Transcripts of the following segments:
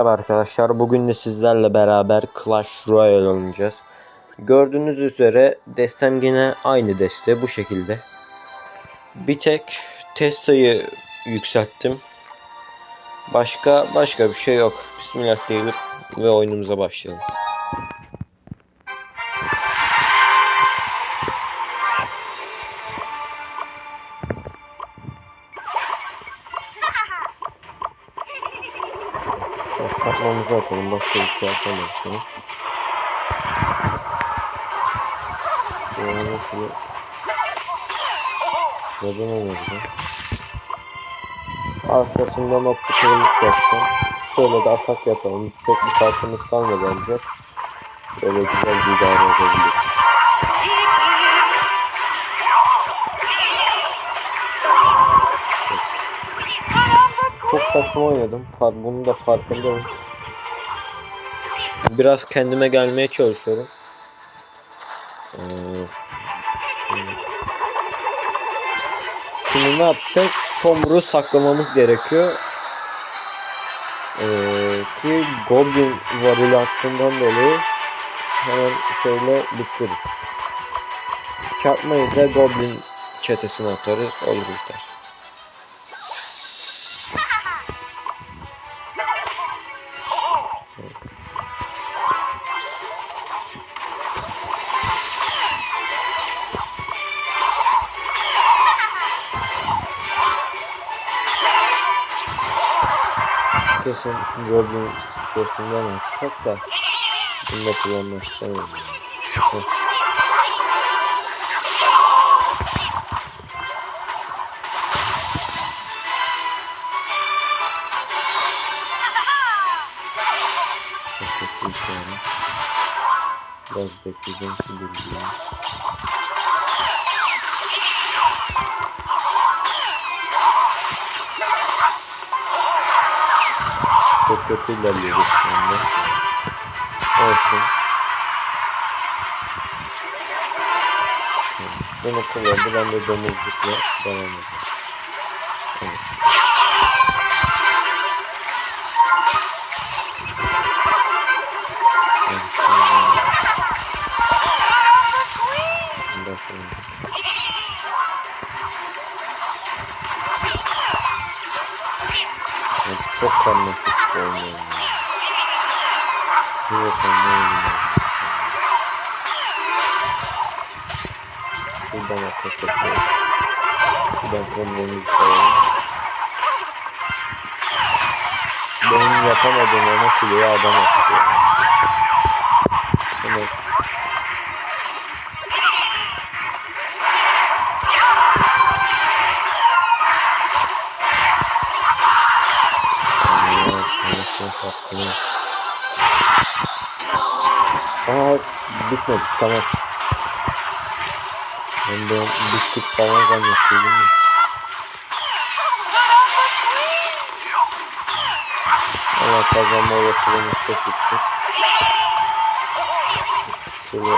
Merhaba arkadaşlar bugün de sizlerle beraber Clash Royale oynayacağız. Gördüğünüz üzere destem yine aynı deste bu şekilde. Bir tek Tesla'yı yükselttim. Başka başka bir şey yok. Bismillah diyelim ve oyunumuza başlayalım. Katmamızı atalım. Başka bir şey yapamayız. Şunu. Şöyle şöyle. Neden olmadı bu? Arkasından nokta kırılık yapacağım. Şöyle de atak yapalım. Çok bir farkımız kalmadı ancak. Böyle güzel bir idare edebiliriz. Saçma oynadım. Bunun da farkındayım. Biraz kendime gelmeye çalışıyorum. Ee, şimdi- ne yapacağız? Tomruğu saklamamız gerekiyor. Ee, ki Goblin varili attığından dolayı hemen şöyle bitiririz. Çarpmayı da Goblin çetesine atarız. Olur biter. Kesin sesinden atacak da bunu da kullanmak. Çok kötü bir yani. Biraz bekleyeceğim ki bilgiyi. Çok kötü ilerliyoruz şu anda. Olsun. Bunu kullandı. Ben de domuzlukla devam edeyim. Benim yapamadığım ona kuleye adam atıyor. Evet. Aa bitmedi tamam. Ben de bittik falan zannettim kazanma olasılığımız çok yüksek. Şöyle.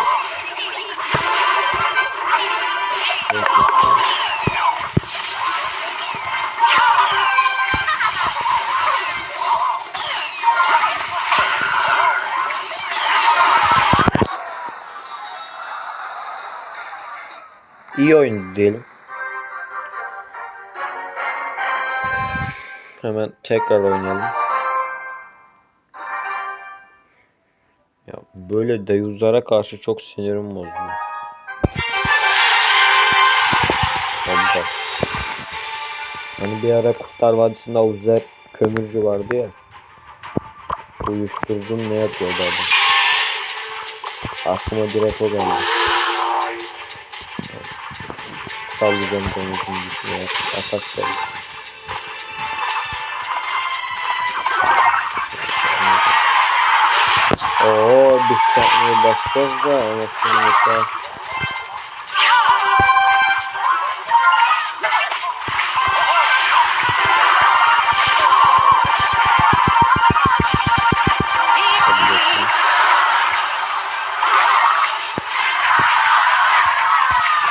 İyi oyun diyelim. Hemen tekrar oynayalım. Böyle deyuzlara karşı çok sinirim bozuluyor. Tabii. Hani bir ara Kurtlar Vadisi'nde Avuzer kömürcü vardı ya. Uyuşturucu ne yapıyordu adam? Aklıma direkt o geldi. Sallayacağım denizin dışına atak da. Oo biz yapmaya başlayacağız da anasını yeter. Hadi bakayım.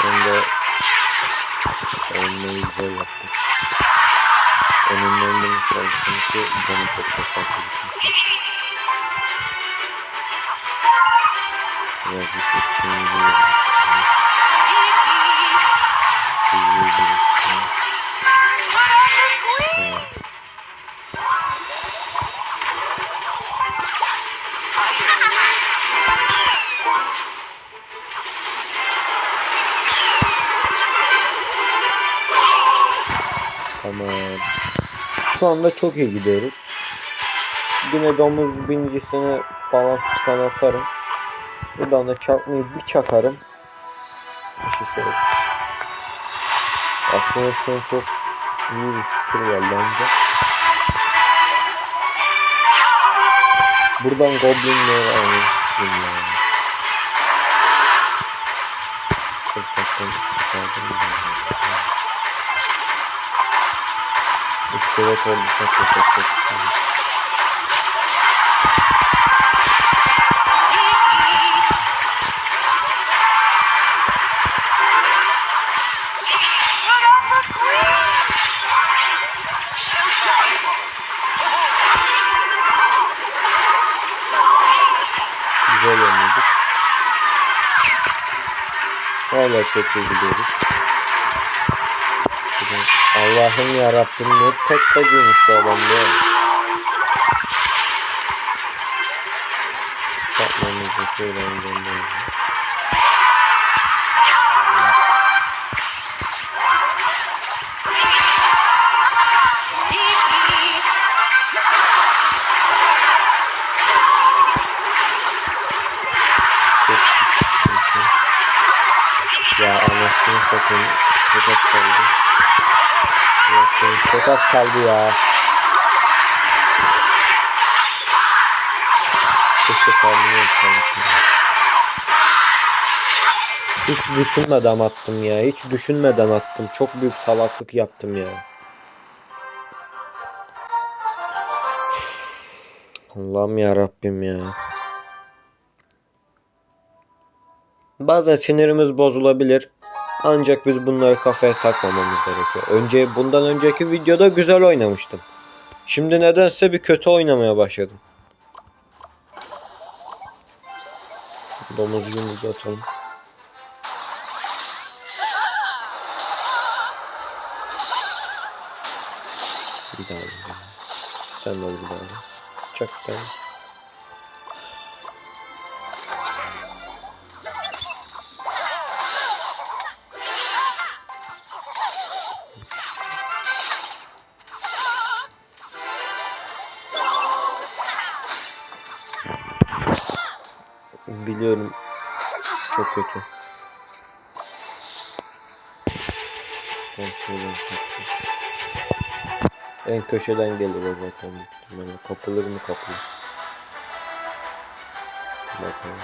Ben de Olmayı güzel yaptım. Önümden de mesela çünkü canı çok çok farklı bir şey. Tamam. Şu anda çok iyi gidiyoruz. Yine domuz binicisini falan tutan atarım. Buradan da çarpmayı bir çakarım. İşte şöyle. Aklıma şu an çok iyi bir fikir geldi bence. Buradan goblinleri almayı bilmiyorum. Çok çıkardım. İskelet oldu çok çok çok Hala çok iyi Allah'ım ya Rabbim ne tek tacıymış bu adam ya. Yapmamızı şöyle Satayım. Çok az kaldı. Yok, Çok az kaldı ya. Keşke yapsaymışım. Hiç düşünmeden attım ya. Hiç düşünmeden attım. Çok büyük salaklık yaptım ya. Allah'ım ya Rabbim ya. Bazen sinirimiz bozulabilir. Ancak biz bunları kafaya takmamamız gerekiyor. Önce bundan önceki videoda güzel oynamıştım. Şimdi nedense bir kötü oynamaya başladım. Domuz yumruğu atalım. Bir daha bir daha. Sen de bir daha. Çak bir tane. Biliyorum. Çok kötü. Kontrolüm kötü. En köşeden gelir o zaten. büyük. Kapılır mı kapılır. Bakalım.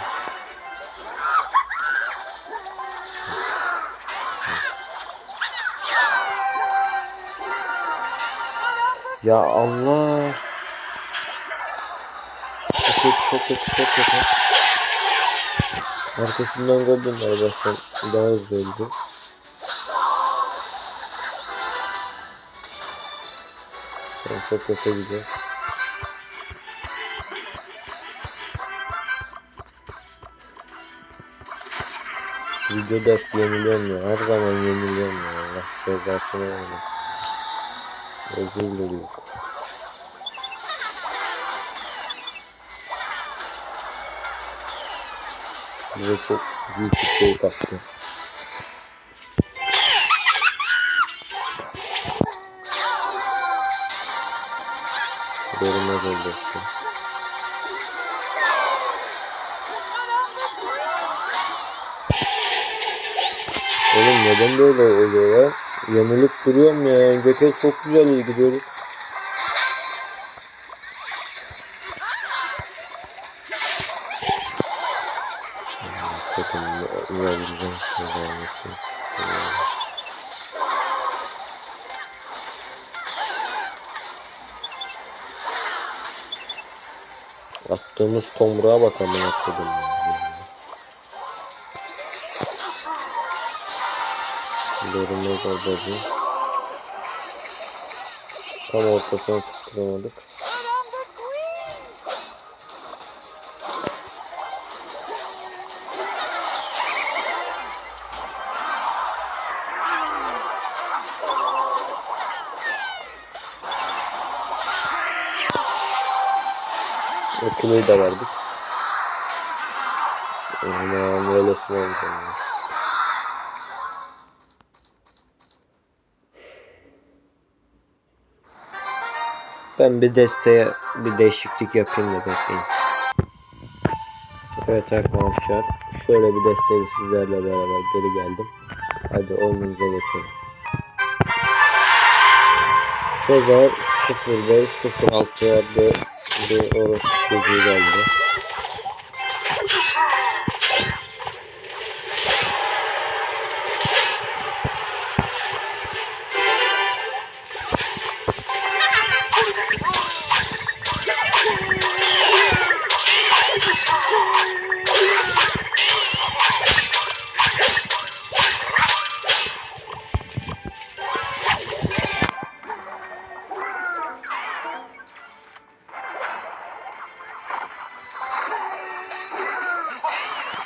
Ya Allah. Çok kötü, çok kötü, çok kötü. Arkasından goblinler baştan daha hızlı öldü. An çok kötü gidiyor. Videoda hep yeniliyorum ya. Her zaman yeniliyorum ya. Allah cezasını vermesin. Özür diliyorum. Bize çok büyük bir şey kattı. Görünmez oldu işte. Oğlum neden böyle oluyor ya? Yanılıp duruyorum ya. Önceki çok güzel iyi. Attığımız tomruğa bak amına koydum ya. Görünmez odacı. Tam ortasına tutturamadık. O kuleyi de verdik. Aman öylesine olacağım ya. Ben bir desteğe bir değişiklik yapayım da bekleyin. Evet arkadaşlar şöyle bir desteği sizlerle beraber geri geldim. Hadi oyunumuza geçelim. Sezar 05 06 yerde bir orası çocuğu geldi.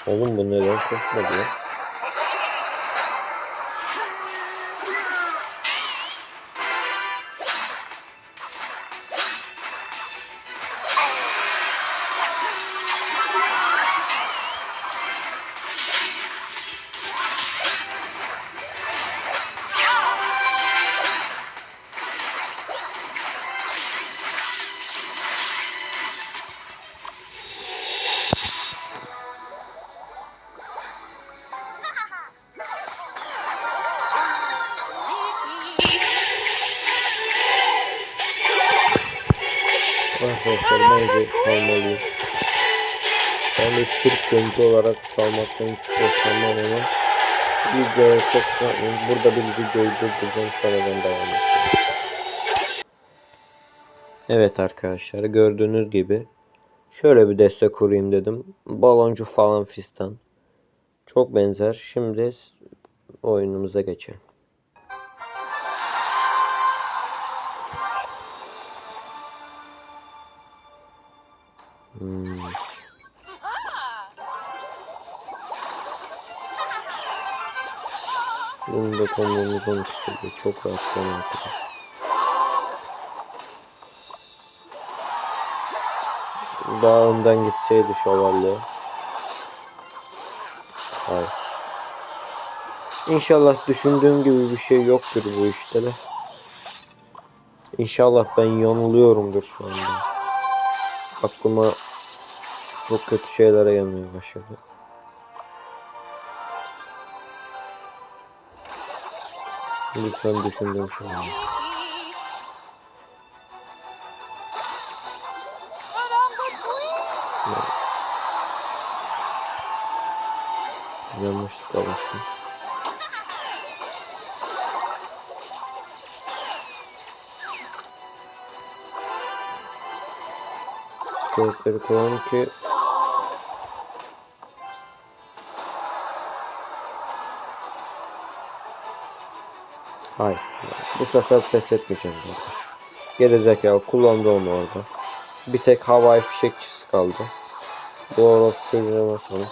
Oğlum bu neden koşmadı ya? Arkadaşlar bence salmalıyım. Ben de Türk oyuncu olarak salmaktan hiç hoşlanmam ama videoya çok yapmayayım. Burada bir videoyu durduracağım sonradan devam edeceğim. Evet arkadaşlar gördüğünüz gibi şöyle bir destek kurayım dedim. Baloncu falan fistan. Çok benzer. Şimdi oyunumuza geçelim. Hmm. Bunu da konuğumuz 12 seviye. Çok rahat an arkadaşlar. Daha önden gitseydi şövalye. Hayır. İnşallah düşündüğüm gibi bir şey yoktur bu işte de. İnşallah ben yanılıyorumdur şu anda. Aklıma çok kötü şeylere gelmeye başladı. Lütfen düşündüğüm şey olmadı. Yanlışlıkla bastım. Koyalım ki Hayır. Bu sefer pes etmeyeceğim. kardeş. Geri zekalı kullandı onu orada. Bir tek havai fişekçisi kaldı. Orası çocuğuna basalım.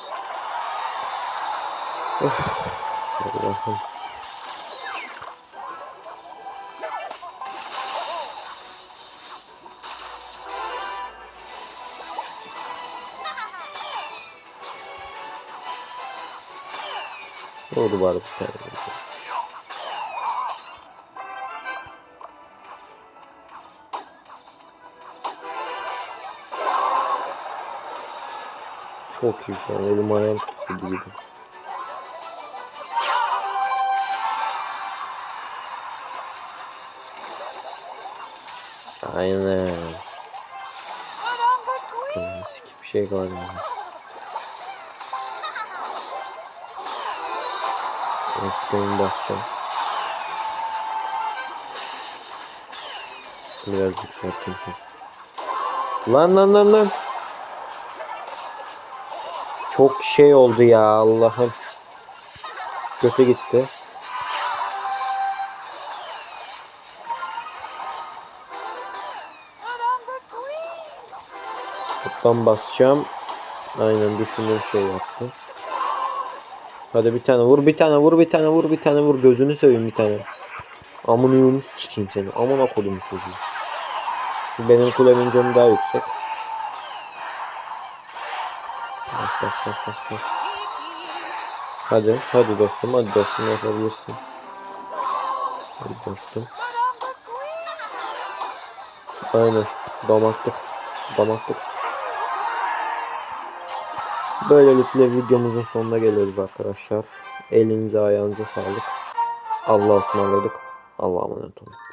Bakalım. Oldu bari bir tane. Çok iyi şu an. Elim ayağım tutuldu gibi. Aynen. Sikip bir şey galiba. Ekmeğimi basacağım. Biraz yükselteyim şimdi. Lan lan lan lan. Çok şey oldu ya Allah'ım. Kötü gitti. Toptan basacağım. Aynen düşündüğüm şey yaptı. Hadi bir tane vur bir tane vur bir tane vur bir tane vur gözünü seveyim bir tane. Amına yolunu sikeyim seni. Amına kodum çocuğu. Benim kulemin canı daha yüksek. Bas bas bas bas. Hadi hadi dostum hadi dostum yapabilirsin. Hadi dostum. Aynen damaklık damaklık. Böylelikle videomuzun sonuna geliyoruz arkadaşlar. Elinize ayağınıza sağlık. Allah'a ısmarladık. Allah'a emanet olun.